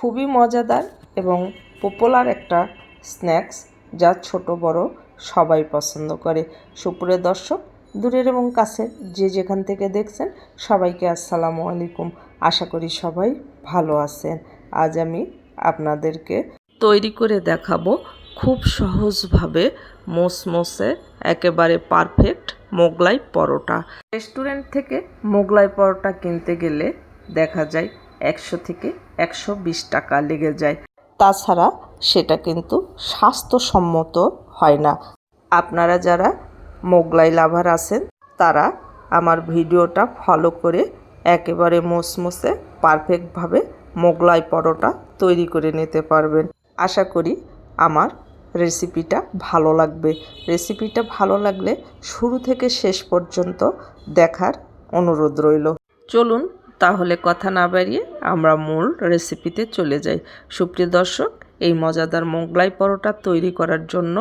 খুবই মজাদার এবং পপুলার একটা স্ন্যাক্স যা ছোট, বড় সবাই পছন্দ করে। সুপুরে দর্শক, দূরের এবং কাছে যে যেখান থেকে দেখছেন, সবাইকে আসসালামু আলাইকুম। আশা করি সবাই ভালো আছেন। আজ আমি আপনাদেরকে তৈরি করে দেখাবো খুব সহজভাবে মোসমোসে একেবারে পারফেক্ট মোগলাই পরোটা। রেস্টুরেন্ট থেকে মোগলাই পরোটা কিনতে গেলে দেখা যায় একশো থেকে একশো বিশ টাকা লেগে যায়। তাছাড়া সেটা কিন্তু স্বাস্থ্যসম্মত হয় না। আপনারা যারা মোগলাই লাভার আছেন, তারা আমার ভিডিওটা ফলো করে একেবারে মোসমোসে পারফেক্টভাবে মোগলাই পরোটা তৈরি করে নিতে পারবেন। আশা করি আমার রেসিপিটা ভালো লাগবে। রেসিপিটা ভালো লাগলে শুরু থেকে শেষ পর্যন্ত দেখার অনুরোধ রইল। চলুন তাহলে কথা না বাড়িয়ে আমরা মূল রেসিপিতে চলে যাই। সুপ্রিয় দর্শক, এই মজাদার মোগলাই পরোটা তৈরি করার জন্য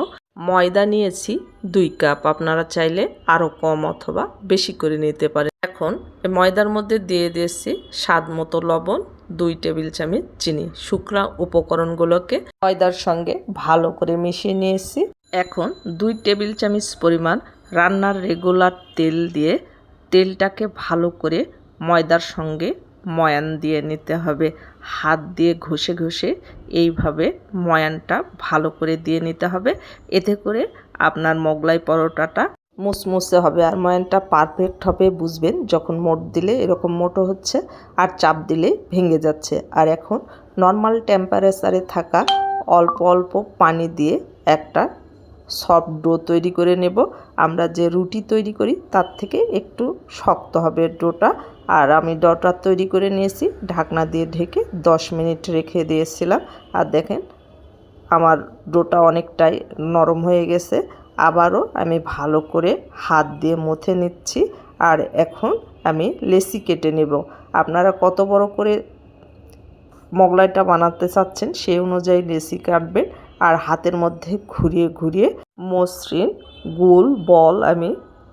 ময়দা নিয়েছি দুই কাপ। আপনারা চাইলে আরও কম অথবা বেশি করে নিতে পারেন। এখন ময়দার মধ্যে দিয়ে দিয়েছি স্বাদ মতো লবণ, দুই টেবিল চামচ চিনি। শুকনা উপকরণগুলোকে ময়দার সঙ্গে ভালো করে মিশিয়ে নিয়েছি। এখন দুই টেবিল চামচ পরিমাণ রান্নার রেগুলার তেল দিয়ে তেলটাকে ভালো করে ময়দার সঙ্গে ময়ান দিয়ে নিতে হবে। হাত দিয়ে ঘষে ঘষে এইভাবে ময়ানটা ভালো করে দিয়ে নিতে হবে। এতে করে আপনার মোগলাই পরোটাটা মুসমুসে হবে আর ময়ানটা পারফেক্ট হবে, বুঝবেন? যখন মোট দিলে এরকম মোটো হচ্ছে আর চাপ দিলে ভেঙে যাচ্ছে। আর এখন নর্মাল টেম্পারেচারে থাকা অল্প অল্প পানি দিয়ে একটা সফট ডো তৈরি করে নেব। আমরা যে রুটি তৈরি করি তার থেকে একটু শক্ত হবে ডোটা। আর আমি ডোটা তৈরি করে নিয়েছি, ঢাকনা দিয়ে ঢেকে 10 মিনিট রেখে দিয়েছিলাম। আর দেখেন, আমার ডোটা অনেকটাই নরম হয়ে গেছে। আবারও আমি ভালো করে হাত দিয়ে মুথে নিচ্ছি। আর এখন আমি লেসি কেটে নেব। আপনারা কত বড় করে মোগলাইটা বানাতে চাচ্ছেন সেই অনুযায়ী লেসি কাটবেন। আর হাতের মধ্যে ঘুরিয়ে ঘুরিয়ে মসৃণ গোল, বল আমি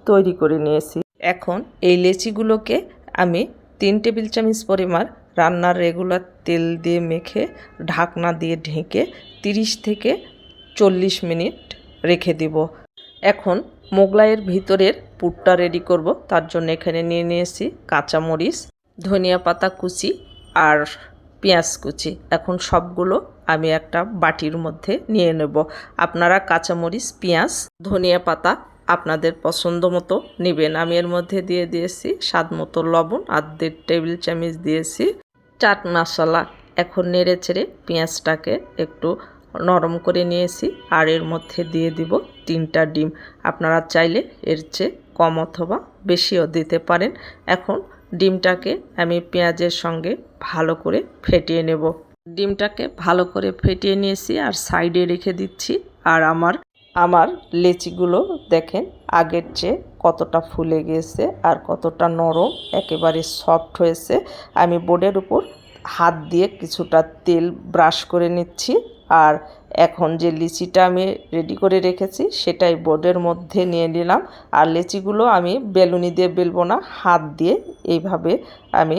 তৈরি করে নিয়েছি। এখন এই লেচিগুলোকে আমি তিন টেবিল চামচ পরিমাণ রান্নার রেগুলার তেল দিয়ে মেখে ঢাকনা দিয়ে ঢেকে তিরিশ থেকে চল্লিশ মিনিট রেখে দিব। এখন মোগলাইয়ের ভিতরের পুরটা রেডি করব। তার জন্য এখানে নিয়ে নিয়েছি কাঁচামরিচ, ধনিয়া পাতা কুচি আর পেঁয়াজ কুচি। এখন সবগুলো আমি একটা বাটির মধ্যে নিয়ে নেব। আপনারা কাঁচামরিচ, পেঁয়াজ, ধনিয়া পাতা আপনাদের পছন্দ মতো নেবেন। আমি এর মধ্যে দিয়ে দিয়েছি স্বাদ মতো লবণ আর দেড় টেবিল চামচ দিয়েছি চাট মশলা। এখন নেড়ে চেড়ে পেঁয়াজটাকে একটু নরম করে নিয়েছি আর এর মধ্যে দিয়ে দিব তিনটা ডিম। আপনারা চাইলে এর চেয়ে কম অথবা বেশিও দিতে পারেন। এখন ডিমটাকে আমি পেঁয়াজের সঙ্গে ভালো করে ফেটিয়ে নেব। ডিমটাকে ভালো করে ফেটিয়ে নিয়েছি আর সাইডে রেখে দিচ্ছি। আর আমার আমার লেচিগুলো দেখেন আগের চেয়ে কতটা ফুলে গিয়েছে আর কতটা নরম, একেবারে সফট হয়েছে। আমি বোর্ডের উপর হাত দিয়ে কিছুটা তেল ব্রাশ করে নিচ্ছি আর এখন যে লিচিটা আমি রেডি করে রেখেছি সেটাই বোর্ডের মধ্যে নিয়ে নিলাম। আর লিচিগুলো আমি বেলুনি দিয়ে বেলবো না, হাত দিয়ে। এইভাবে আমি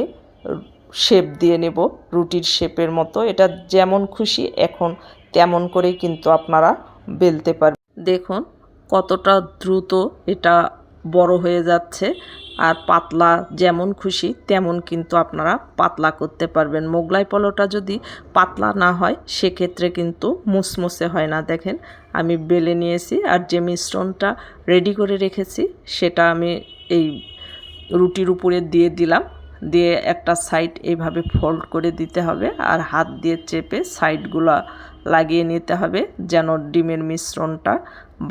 শেপ দিয়ে নেব, রুটির শেপের মতো। এটা যেমন খুশি এখন তেমন করেই কিন্তু আপনারা বেলতে পারবেন দেখুন কতটা দ্রুত এটা বড় হয়ে যাচ্ছে আর পাতলা যেমন খুশি তেমন কিন্তু আপনারা পাতলা করতে পারবেন। মোগলাই পলোটা যদি পাতলা না হয়, সেক্ষেত্রে কিন্তু মুসমুসে হয় না। দেখেন আমি বেলে নিয়েছি আর যে মিশ্রণটা রেডি করে রেখেছি, সেটা আমি এই রুটির উপরে দিয়ে দিলাম। দিয়ে একটা সাইড এইভাবে ফোল্ড করে দিতে হবে আর হাত দিয়ে চেপে সাইডগুলো লাগিয়ে নিতে হবে যেন ডিমের মিশ্রণটা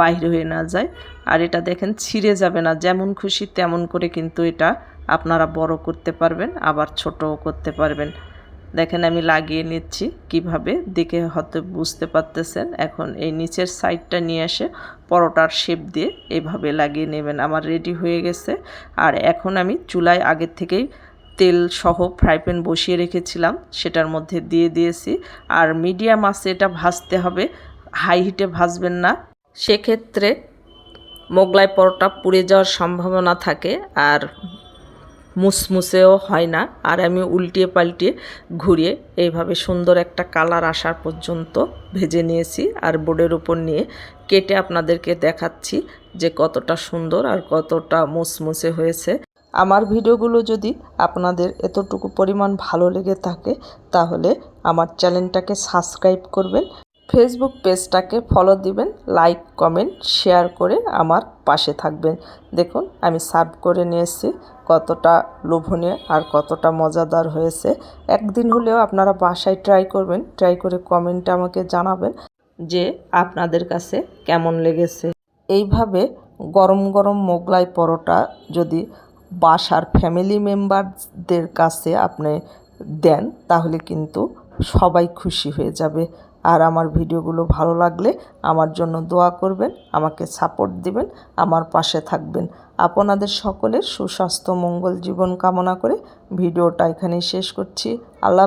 বাইরে হয়ে না যায়। আর এটা দেখেন ছিঁড়ে যাবে না, যেমন খুশি তেমন করে কিন্তু এটা আপনারা বড় করতে পারবেন, আবার ছোটও করতে পারবেন। দেখেন আমি লাগিয়ে নিচ্ছি কীভাবে, দেখে হয়তো বুঝতে পারতেছেন। এখন এই নিচের সাইডটা নিয়ে এসে পরোটার শেপ দিয়ে এভাবে লাগিয়ে নেবেন। আমার রেডি হয়ে গেছে। আর এখন আমি চুলায় আগের থেকেই তেল সহ ফ্রাই প্যান বসিয়ে রেখেছিলাম, সেটার মধ্যে দিয়ে দিয়েছি। আর মিডিয়াম আঁচে এটা ভাজতে হবে। হাই হিটে ভাজবেন না। সেক্ষেত্রে মোগলাই পরোটা পুড়ে যাওয়ার সম্ভাবনা থাকে আর মুসমুসেও হয় না। আর আমি উল্টিয়ে পাল্টিয়ে ঘুরিয়ে এইভাবে সুন্দর একটা কালার আসার পর্যন্ত ভেজে নিয়েছি। আর বোর্ডের উপর নিয়ে কেটে আপনাদেরকে দেখাচ্ছি যে কতটা সুন্দর আর কতটা মুসমুসে হয়েছে। আমার ভিডিওগুলো যদি আপনাদের এতটুকু পরিমাণ ভালো লেগে থাকে, তাহলে আমার চ্যানেলটাকে সাবস্ক্রাইব করবেন, ফেসবুক পেজটাকে ফলো দিবেন, লাইক, কমেন্ট, শেয়ার করে আমার পাশে থাকবেন। দেখুন, আমি সার্ভ করে নিয়ে এসেছি কতটা লোভনীয় আর কতটা মজাদার হয়েছে। একদিন হলেও আপনারা বাসায় ট্রাই করবেন, ট্রাই করে কমেন্টে আমাকে জানাবেন যে আপনাদের কাছে কেমন লেগেছে। এইভাবে গরম গরম মোগলাই পরোটা যদি বাসার ফ্যামিলি মেম্বারদের কাছে আপনি দেন, তাহলে কিন্তু সবাই খুশি হয়ে যাবে। আর আমার ভিডিওগুলো ভালো লাগলে আমার জন্য দোয়া করবেন, আমাকে সাপোর্ট দিবেন, আমার পাশে থাকবেন। আপনাদের সকলের সুস্বাস্থ্য, মঙ্গল জীবন কামনা করে ভিডিওটা এখানেই শেষ করছি। আল্লাহ